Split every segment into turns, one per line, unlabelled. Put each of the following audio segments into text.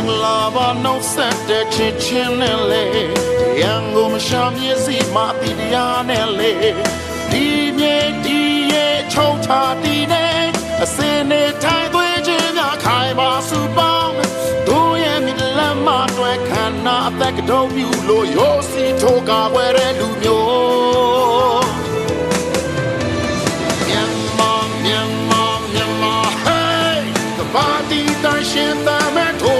င်္ဂလာပါနှုတ်ဆက်တဲ့ချစ်ချင်းနဲ့လေရန်ကုန်မရှာမျက်စိမှတီတရားနဲ့လေဒီမြေဒီရဲ့ချုံချတီနဲ့အစင်းနဲ့ထိုင်သွေးချင်းများခိုင်ပါစုပေါင်းတို့ရဲ့မြစ်လမ်းမတွေခန္ဓာအသက်ကတုံးပြူလို့ရိုးစီထိုးကာွယ်တဲ့လူမျိုးမြန်မာမြန်မာမြန်မာ hey ကဘာတီတန်ရှင်တမ်းမဲ့ထိုး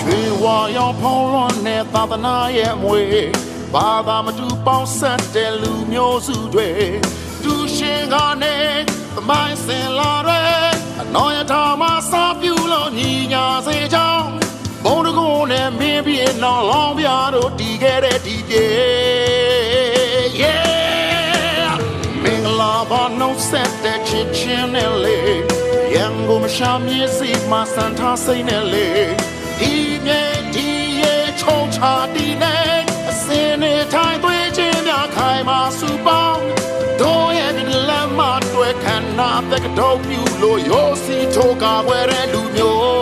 ရွှေဝါရောင်ဖုံးလွှမ်းတဲ့သာသနာရဲ့အမွေဘာသာမတူပေါင်းဆက်တဲ့လူမျိုးစုတွေသူရှင်ကနေသမိုင်းစင်လာတဲ့အနော်ရထားမှာစာပြူလို့ညီညာစေကြောင်းဘုံတကုန်းနဲ့မင်းပြေနောင်လောင်းပြတို့တီးခဲ့တဲ့ဒီပြေ yeah မင်္ဂလာပါနှုတ်ဆက်တဲ့ချစ်ချင်းနဲ့လေရန်ကုန်မရှာမြည်စီမဆန်ထားစိတ်နဲ့လေ ဒီမြေဒီရဲ့ချုံချတီနဲ့အစင်းနဲ့ထိုင်သွေးချင်းများခိုင်မာစုပေါင်းတို့ရဲ့ဒီလမ်းမတွေ့ခန္ဓာတက်ကတော်ပြူလို့ရိုးစီထိုးကာွယ်တဲ့လူမျိုး